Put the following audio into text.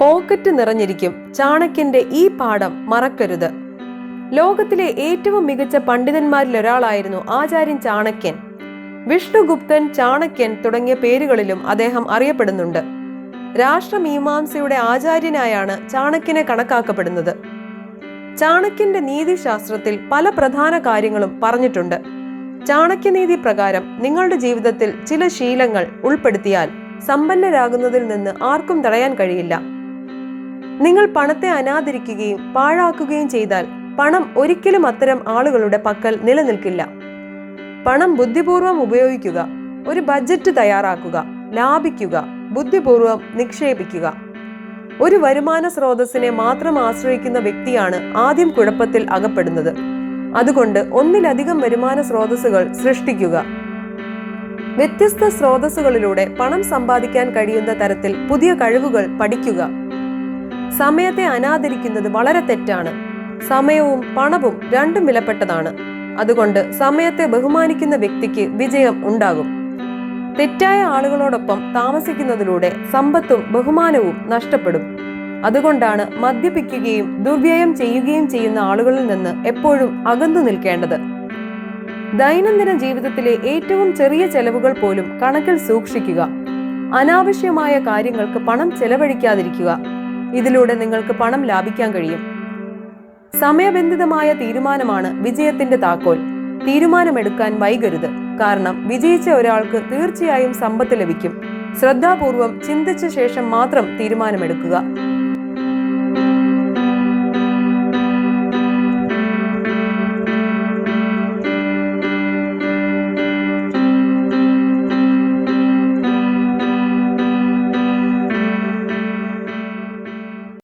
Pocket നിറഞ്ഞിരിക്കും ചാണക്യന്റെ ഈ പാഠം മറക്കരുത്. ലോകത്തിലെ ഏറ്റവും മികച്ച പണ്ഡിതന്മാരിൽ ഒരാളായിരുന്നു ആചാര്യൻ ചാണക്യൻ. വിഷ്ണുഗുപ്തൻ ചാണക്യൻ തുടങ്ങിയ പേരുകളിലും അദ്ദേഹം അറിയപ്പെടുന്നുണ്ട്. രാഷ്ട്രമീമാംസയുടെ ആചാര്യനായാണ് ചാണക്യനെ കണക്കാക്കപ്പെടുന്നത്. ചാണക്യന്റെ നീതിശാസ്ത്രത്തിൽ പല പ്രധാന കാര്യങ്ങളും പറഞ്ഞിട്ടുണ്ട്. ചാണക്യനീതി പ്രകാരം നിങ്ങളുടെ ജീവിതത്തിൽ ചില ശീലങ്ങൾ ഉൾപ്പെടുത്തിയാൽ സമ്പന്നരാകുന്നതിൽ നിന്ന് ആർക്കും തടയാൻ കഴിയില്ല. നിങ്ങൾ പണത്തെ അനാദരിക്കുകയും പാഴാക്കുകയും ചെയ്താൽ പണം ഒരിക്കലും അത്തരം ആളുകളുടെ പക്കൽ നിലനിൽക്കില്ല. പണം ബുദ്ധിപൂർവം ഉപയോഗിക്കുക ഒരു ബജറ്റ് തയ്യാറാക്കുക ലാഭിക്കുക ബുദ്ധിപൂർവം നിക്ഷേപിക്കുക. ഒരു വരുമാന സ്രോതസ്സിനെ മാത്രം ആശ്രയിക്കുന്ന വ്യക്തിയാണ് ആദ്യം കുഴപ്പത്തിൽ അകപ്പെടുന്നത്. അതുകൊണ്ട് ഒന്നിലധികം വരുമാന സ്രോതസ്സുകൾ സൃഷ്ടിക്കുക. വ്യത്യസ്ത സ്രോതസ്സുകളിലൂടെ പണം സമ്പാദിക്കാൻ കഴിയുന്ന തരത്തിൽ പുതിയ കഴിവുകൾ പഠിക്കുക. സമയത്തെ അനാദരിക്കുന്നത് വളരെ തെറ്റാണ്. സമയവും പണവും രണ്ടും വിലപ്പെട്ടതാണ്. അതുകൊണ്ട് സമയത്തെ ബഹുമാനിക്കുന്ന വ്യക്തിക്ക് വിജയം ഉണ്ടാകും. തെറ്റായ ആളുകളോടൊപ്പം താമസിക്കുന്നതിലൂടെ സമ്പത്തും ബഹുമാനവും നഷ്ടപ്പെടും. അതുകൊണ്ടാണ് മദ്യപിക്കുകയും ദുർവ്യയം ചെയ്യുകയും ചെയ്യുന്ന ആളുകളിൽ നിന്ന് എപ്പോഴും അകന്നു നിൽക്കേണ്ടത്. ദൈനംദിന ജീവിതത്തിലെ ഏറ്റവും ചെറിയ ചെലവുകൾ പോലും കണക്കിൽ സൂക്ഷിക്കുക. അനാവശ്യമായ കാര്യങ്ങൾക്ക് പണം ചെലവഴിക്കാതിരിക്കുക. ഇതിലൂടെ നിങ്ങൾക്ക് പണം ലാഭിക്കാൻ കഴിയും. സമയബന്ധിതമായ തീരുമാനമാണ് വിജയത്തിന്റെ താക്കോൽ. തീരുമാനമെടുക്കാൻ വൈകരുത്. കാരണം വിജയിച്ച ഒരാൾക്ക് തീർച്ചയായും സമ്പത്ത് ലഭിക്കും. ശ്രദ്ധാപൂർവം ചിന്തിച്ച ശേഷം മാത്രം തീരുമാനമെടുക്കുക.